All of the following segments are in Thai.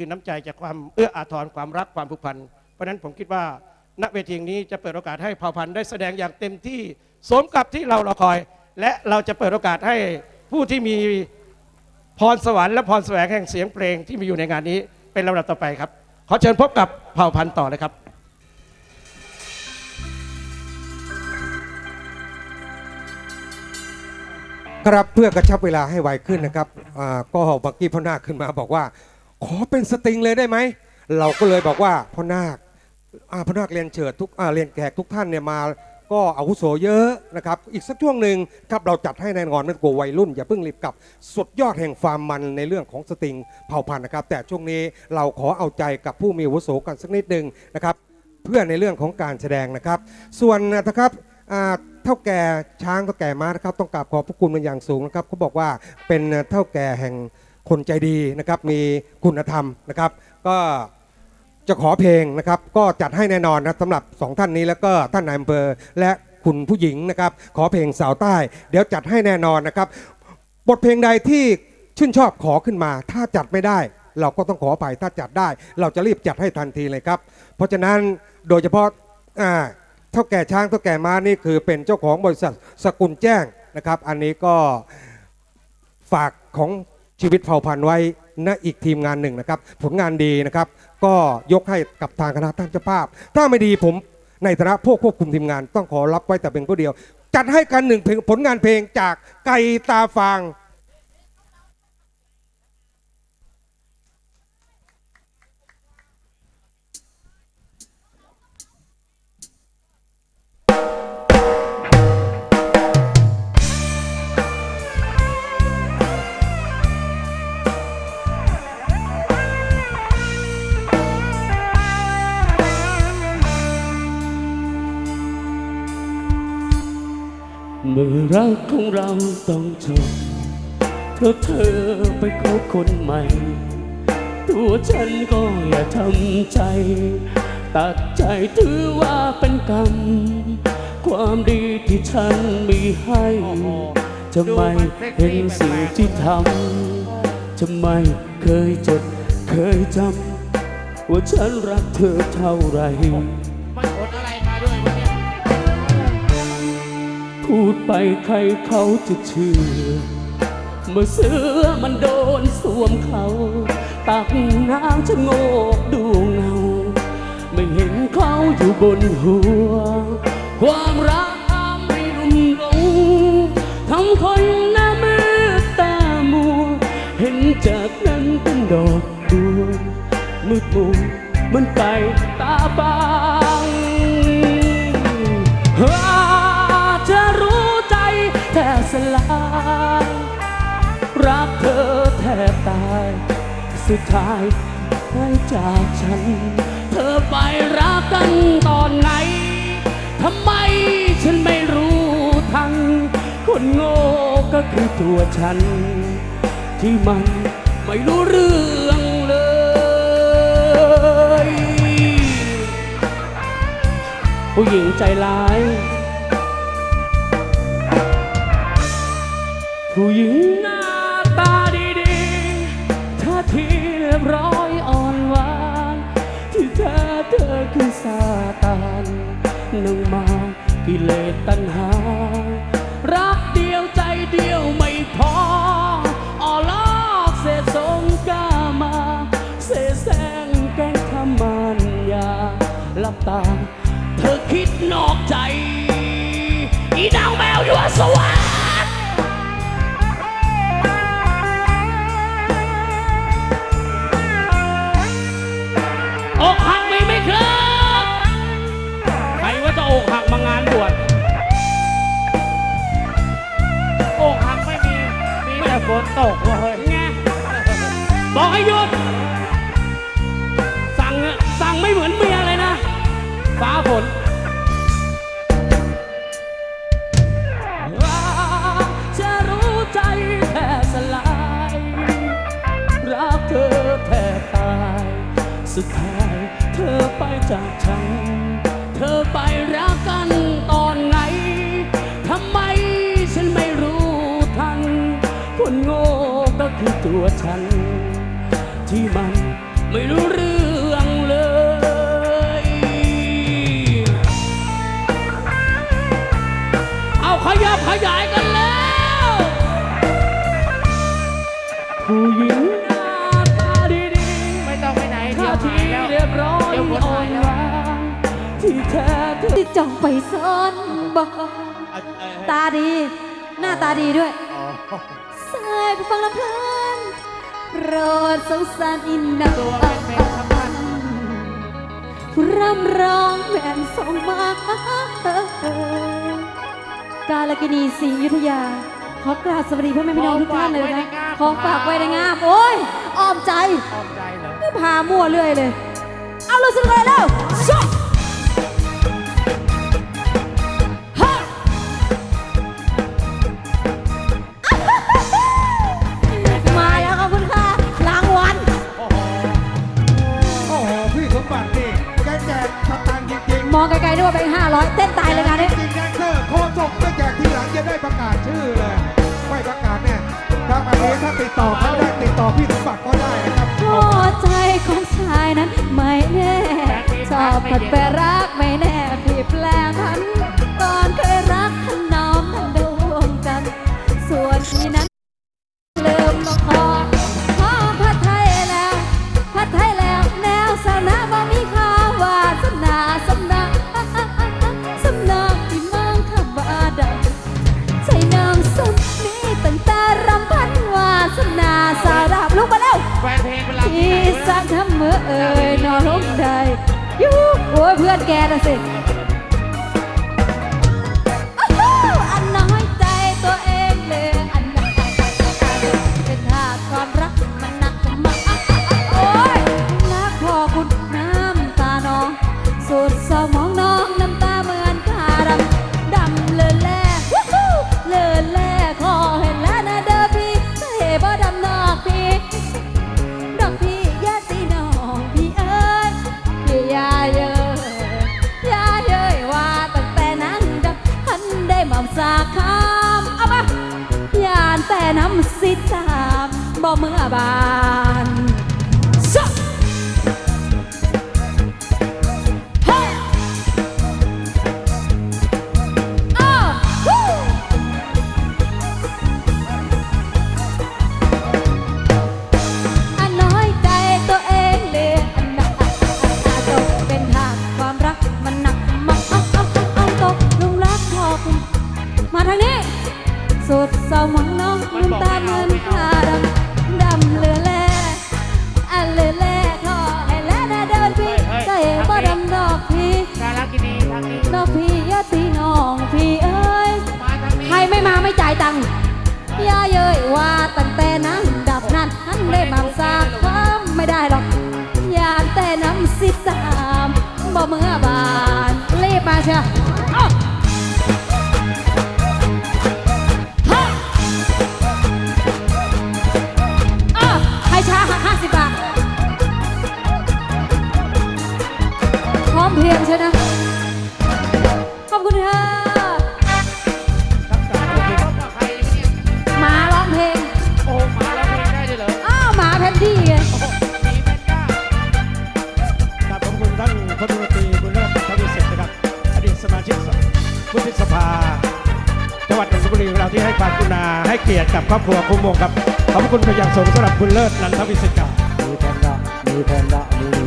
คือน้ำใจจากความเอื้ออาทรความรักความผูกพัน เพราะฉะนั้นผมคิดว่าณเวทีนี้จะเปิดโอกาสให้เผ่าพันธุ์ได้แสดงอย่างเต็มที่สมกับที่เรารอคอย และเราจะเปิดโอกาสให้ผู้ที่มีพรสวรรค์และพรแสวงแห่งเสียงเพลงที่มีอยู่ในงานนี้เป็นลำดับต่อไปครับ ขอเชิญพบกับเผ่าพันธุ์ต่อเลยครับครับเพื่อกระชับเวลาให้ไวขึ้นนะครับก็เมื่อกี้พ่อนาขึ้นมาบอกว่า ขอเป็นสตริงเลยได้ไหม เราก็เลยบอกว่าพ่อนาคพ่อนาคเรียนเชิญทุกเรียนแขกทุกท่านเนี่ยมาก็อาวุโสเยอะนะครับ อีกสักช่วงหนึ่งครับเราจัดให้แน่นอนไม่กลัววัยรุ่น อย่าเพิ่งรีบกลับ สุดยอดแห่งความมันในเรื่องของสตริงเผ่าพันธุ์นะครับ แต่ช่วงนี้เราขอเอาใจกับผู้มีอาวุโสกันสักนิดหนึ่งนะครับ เพื่อในเรื่องของการแสดงนะครับ ส่วนนะครับอ่าเท่าแก่ช้างเท่าแก่ม้านะครับ ต้องกราบขอบพระคุณเป็นอย่างสูงนะครับเขาบอกว่าเป็นเท่าแก่แห่ง คนใจดีนะครับมีคุณธรรมนะครับ ก็จะขอเพลงนะครับ ก็จัดให้แน่นอนนะสำหรับสองท่านนี้แล้วก็ท่านนายอำเภอและคุณผู้หญิงนะครับ ขอเพลงสาวใต้ เดี๋ยวจัดให้แน่นอนนะครับ บทเพลงใดที่ชื่นชอบขอขึ้นมา ถ้าจัดไม่ได้ เราก็ต้องขอไปถ้าจัดได้ เราจะรีบจัดให้ทันทีเลยครับ เพราะฉะนั้นโดยเฉพาะอ่าเท่าแก่ช้างเท่าแก่ม้านี่คือเป็นเจ้าของบริษัทสกุลแจ้งนะครับ อันนี้ก็ฝากของ ชีวิตเผ่าพันธุ์ไว้ณอีกทีมงานหนึ่งนะครับ ผลงานดีนะครับ ก็ยกให้กับทางคณะท่านเจ้าภาพ ถ้าไม่ดีผมในฐานะผู้ควบคุมทีมงาน ต้องขอรับไว้แต่เพียงผู้เดียว จัดให้กันหนึ่งเพลงผลงานเพลงจากไก่ตาฟาง รักของเราต้องจบเพราะเธอไปคบคนใหม่ ตัวฉันก็อย่าทำใจ ตัดใจถือว่าเป็นกรรม ความดีที่ฉันมีให้จะไม่เห็นสิ่งที่ทำจะไม่เคยจดเคยจำว่าฉันรักเธอเท่าไหร พูดไปใครเขาจะเชื่อ เมื่อเสือมันโดนสวมเขา ตักน้ำชะโงกดูเงา ไม่เห็นเขาอยู่บนหัว ความรักไม่รุมหลงทำคนหน้ามืดตามัว เห็นจากนั้นเป็นดอกบัวมืดมัวมันไปตาบา สุดท้ายให้จากฉัน เธอไปรักกันตอนไหนทำไมฉันไม่รู้ทันคนโง่ก็คือตัวฉัน ที่มันไม่รู้เรื่องเลย ผู้หญิงใจร้าย ผู้หญิงหน้า เธอคือซาตานนังมากิเลสตัณหา รักเดียวใจเดียวไม่พอออลอกเศษสงกามา เสแสงแกงทำมันยาหลับตา เธอคิดนอกใจ อีนางแมวอยู่สวรรค์ หักมางานบวชอกหักไม่มีมีแต่ฝนตกเว้ยไงบอกให้หยุด สั่งอะสั่งไม่เหมือนเมียเลยนะ ฟ้าฝนจะรู้ใจแทบสลาย รักเธอแทบตาย สุดท้ายเธอไปจากฉัน เธอไปัวฉัน ที่มันไม่รู้เรื่องเลยเอาขยับขยายกันแล้ว ผู้หญิงตาดีไม่ต้องไปไหนๆเดีท่ายวทีหายแล้ว เรียบร้อยเดี๋ยวผลอ่อยนแที่เธอ ที่จ้องไปซ่อนบอกตาดี หน้าตาดีด้วย สายไปฟังลำเพลิ รดสงสารอินนาตัวเป็นเพลงสำคัญร่ำร้องแหวนส่งมากาลกินีศรีอยุธยา ขอกราบสวัสดีพ่อแม่พี่น้องทุกท่านเลยนะ ขอฝากไว้ในงามโอ้ยอ้อมใจอ้อมใจเหรอก็พามั่วเรื่อยเลย เอาเลยสุดเลยแล้ว อยเต้นตายเลยงานนี้จริงๆแดนเซอร์โคศกไม่แจกทีหลังจะได้ประกาศชื่อเลยไม่ประกาศเนี่ยถ้าแบบนี้ถ้าติดต่อเขาได้ติดต่อพี่สมบัติก็ได้นะครับหัวใจของชายนั้นไม่แน่ชอบผัดแปรรัก บ่ดำนอกพี่ดอกพี่ยาตีน้องพี่เอ้ยพี่ยาเยยยาเยยว่าตั้งแต่นั้นดับคันได้หม่อมสาคามเอามายานแต่น้ำสิตามบ่เมื่อบา ยาตีน้องพี่เอ้ยใครไม่มาไม่จ่ายตังค์ย่าเย้ยว่าตั้งแต่นั้นดับนั้นท่านได้มาสากคำไม่ได้หรอกยานแต่น้ำสิตามบ่เมื่อบานรีบมาเชียวอ้าวฮะอ้าวให้ช้าห้าสิบบาทพร้อมเพียงใช่นะข นามกรุณาให้เกียรติกับครอบครัวคุ้มวงครับ ขอบคุณเป็นอย่างสูงสำหรับคุณเลิศนันทวิสิทธิ์ครับมีแพนด้ามีแพนด้ามี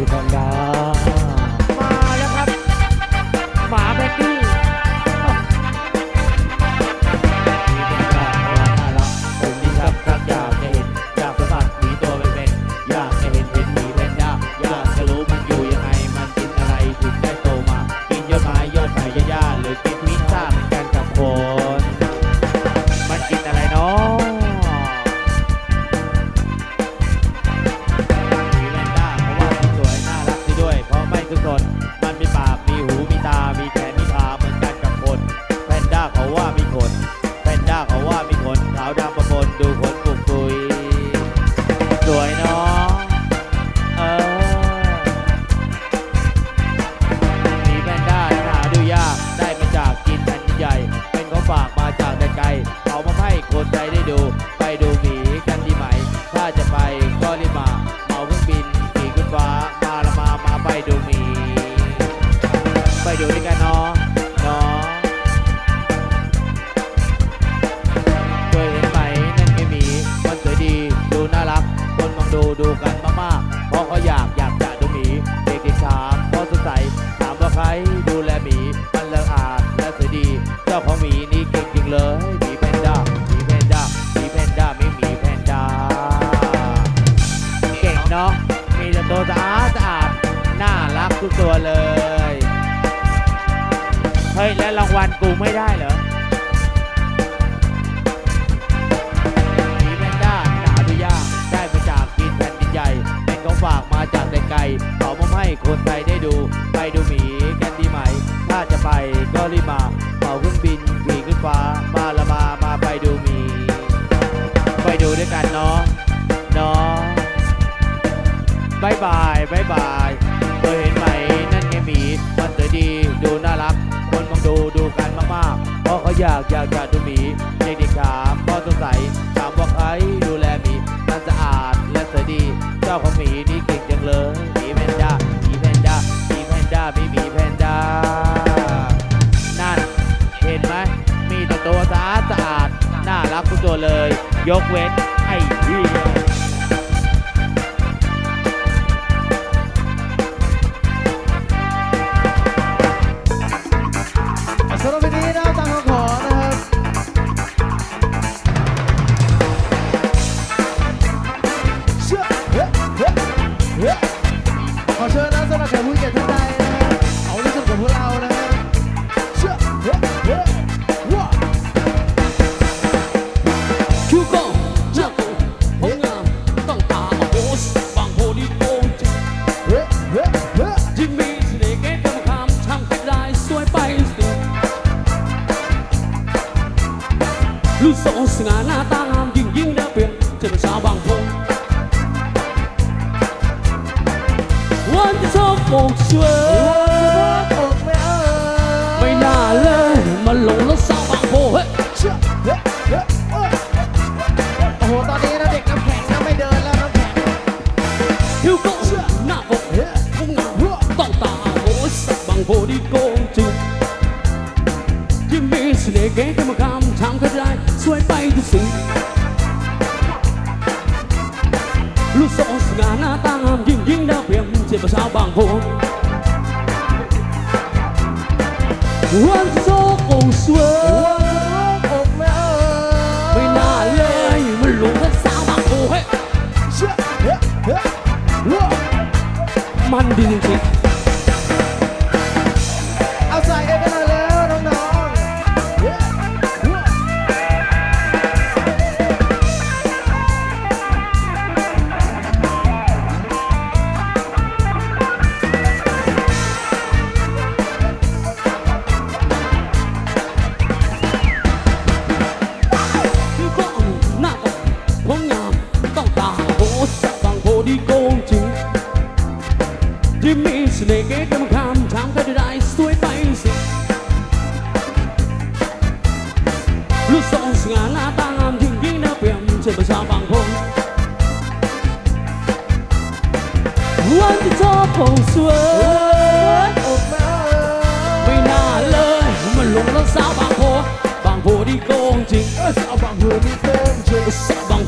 ไกล เอามาให้คนใจได้ดู ได้ดูไปดูหมีกันดีไหม ถ้าจะไปก็รีบมาเหมาเครื่องบินขี่ขึ้นฟ้ามาละมามาไปดูหมี ไปดูด้วยกันเนาะเนาะบายบายบายบายเคยเห็นไหมนั่นไงหมีมันสวยดีดูน่ารักคนมองดูดูกันมากๆเพราะเขาอยากอยากอยดูหมีเด็กๆถามก็สงสัย เลย ยกเว้น เสน่ห์เก๋ก็มาคำทำก็ได้สวยไปทุกสิ่งลูกสองสง่าหน้าตามยิ่งยิ่งดาวเพียมเจ็บประสาวบางโพวันโซกองสวยไม่น่าเลยมันหลงกัสาวบางโพเฮ้มันดีจริง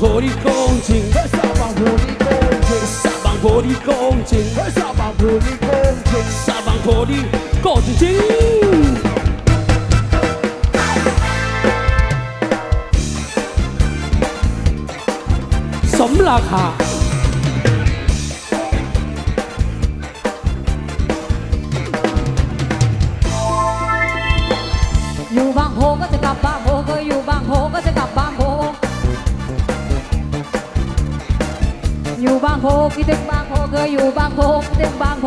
玻璃工程，黑沙棒玻璃工程，沙棒玻璃工程，黑沙棒玻璃工程，沙棒玻璃工程。สมราคา โพคิดถึงบางโพเคยอยู่บางโพคิดถึงบางโพ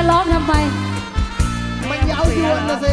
จะร้องทำไมมันยาวเยืนนะสิ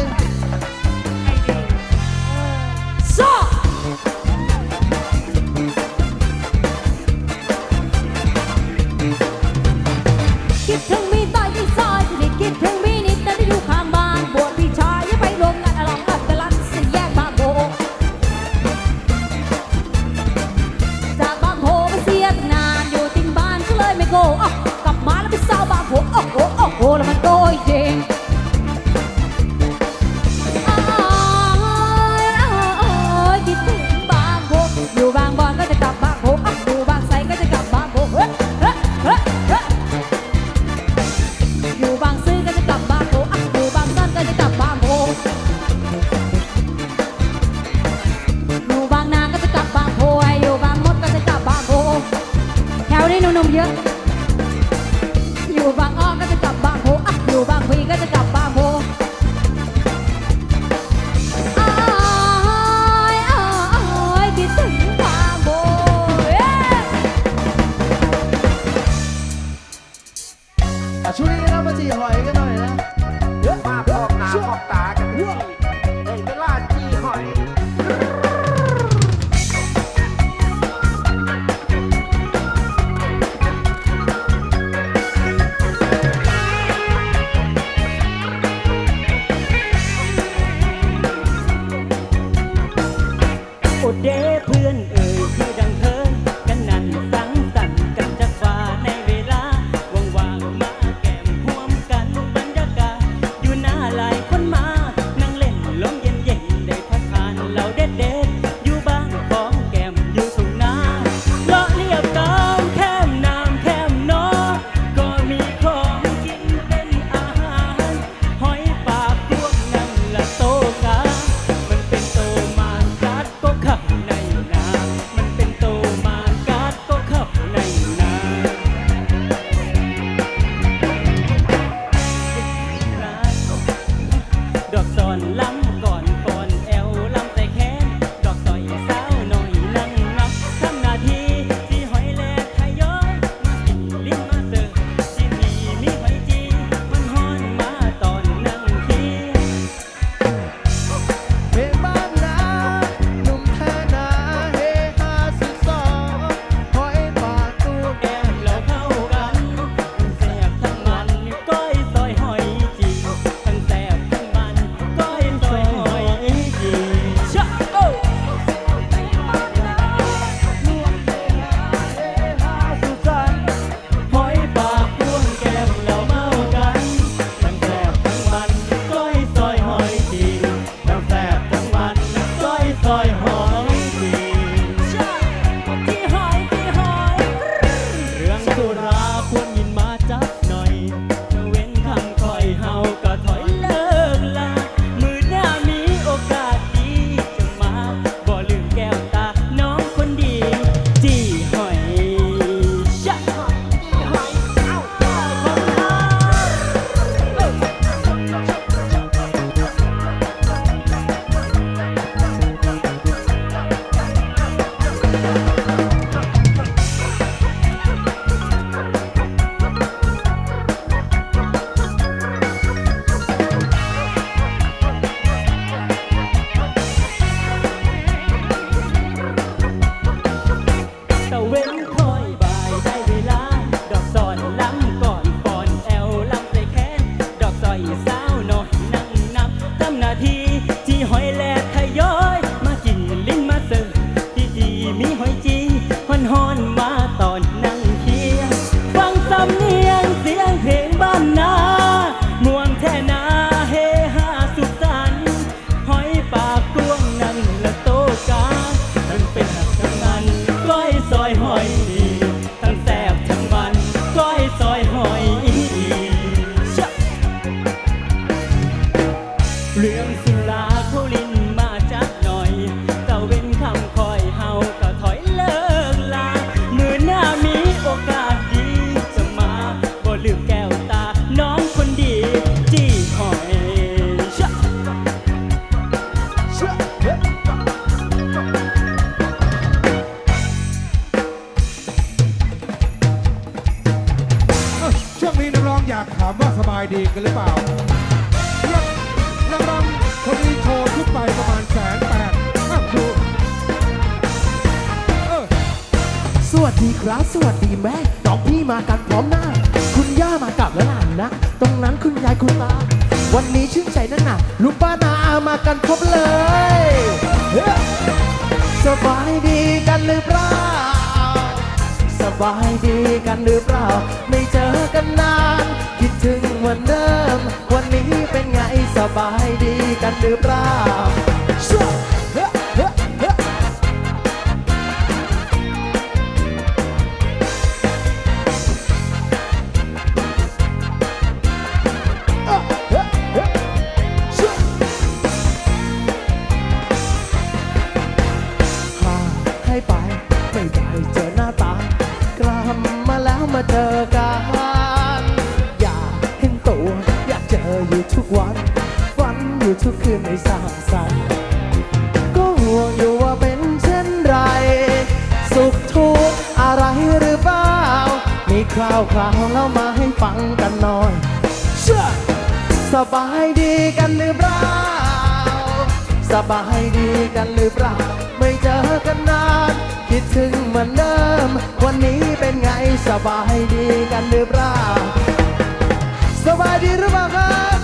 กันหรือเปล่า สบายดีกันหรือเปล่า ไม่เจอกันนาน คิดถึงเหมือนเดิม วันนี้เป็นไงสบายดีกันหรือเปล่าาวคราวๆแล้วมาให้ฟังกันหน่อย เชื่อสบายดีกันหรือเปล่า สบายดีกันหรือเปล่า ไม่เจอกันนาน คิดถึงเหมือนเดิม วันนี้เป็นไงสบายดีกันหรือเปล่า สบายดีหรือเปล่าครับ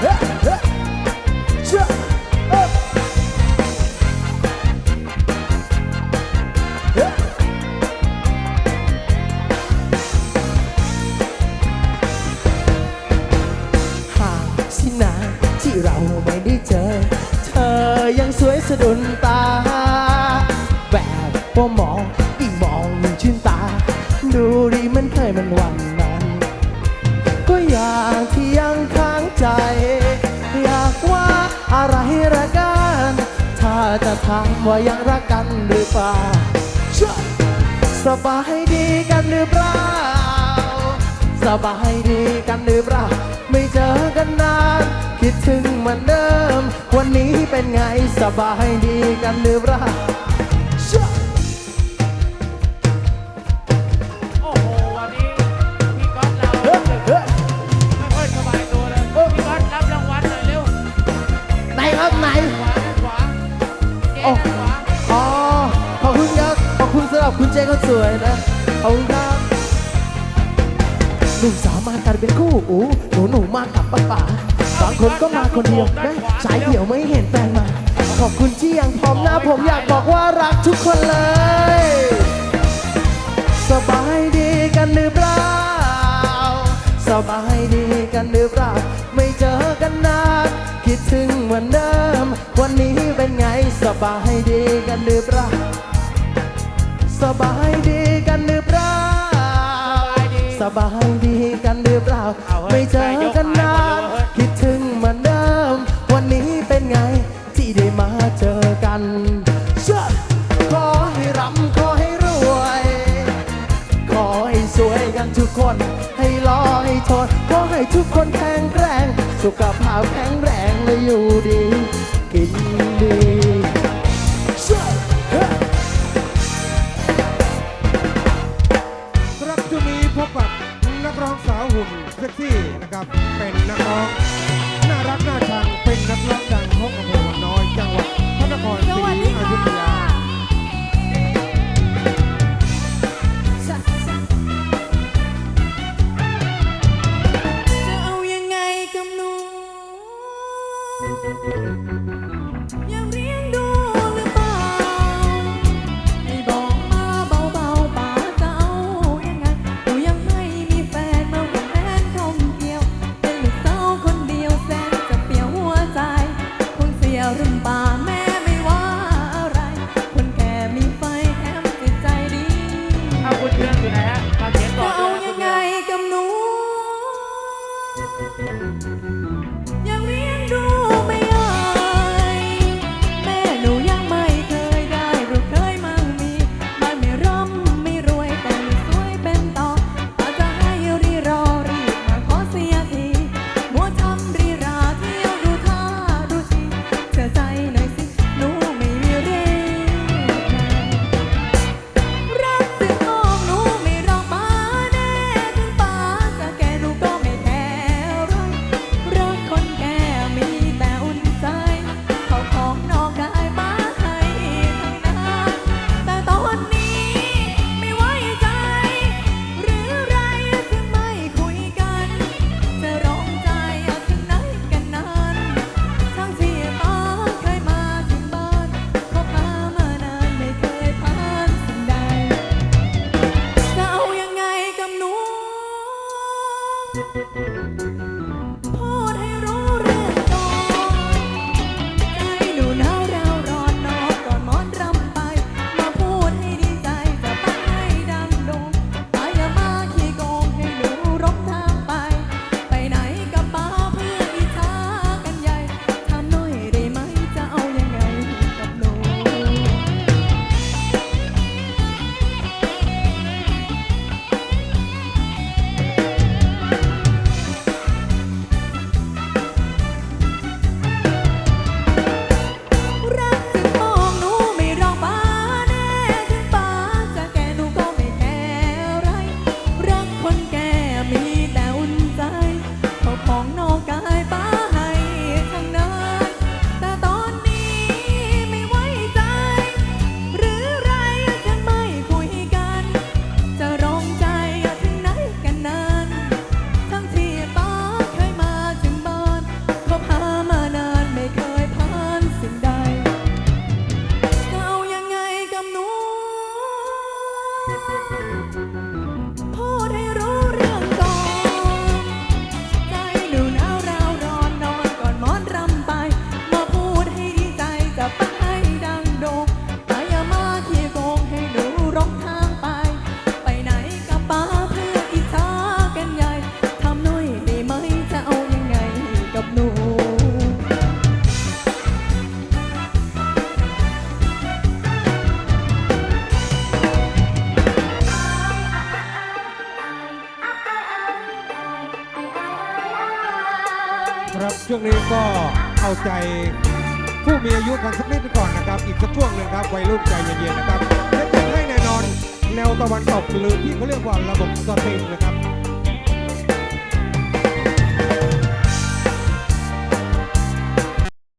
เฮ้เฮ้เชื่อ สะดุดตา แบบว่ามองอีมองชื่นตา ดูดีเหมันเคยมันวันนั้น ก็อย่างที่ยังค้างใจ อยากว่าอะไรรักกัน ถ้าจะถามว่ายังรักกันหรือเปล่าสบายดีกันหรือเปล่า สบายดีกันหรือเปล่า ไม่เจอกันนาน คิดถึงเหมือนเดิม วันนี้เป็นไงสบายดีกันหรือเปล่าเชื่อโอ้โหวันนี้พี่ก๊อตเราเฮ้ยเฮ้ยไม่ค่อยสบายตัวเลยพี่ก๊อตรับรางวัลหน่อยเร็วไหนครับไหน ขวาด้านขวาเจ๊ด้านขวา อ๋อ ขอบคุณครับ ขอบคุณสำหรับคุณเจคนสวยนะ ขอบคุณครับ หนุ่มสาวมากันเป็นคู่อู้หนูหนูมากับป้าป๋าบางคนก็มาคนเดียวนะชายเดี่ยวไม่เห็นแฟนมา ขอบคุณที่ยังพร้อมหน้าผมอยากบอกว่ารักทุกคนเลย สบายดีกันหรือเปล่า สบายดีกันหรือเปล่า ไม่เจอกันนานคิดถึงเหมือนเดิม วันนี้เป็นไงสบายดีกันหรือเปล่า สบายดีกันหรือเปล่า บายดีกันหรือเปล่าไม่เจอกันนานคิดถึงเหมือนเดิม วันนี้เป็นไงที่ได้มาเจอกันเชิญขอให้ร่ำขอให้รวย ขอให้สวยกันทุกคน ให้รอให้ทนขอให้ทุกคนแข็งแรง สุขภาพแข็งแรงและอยู่ดี กินดี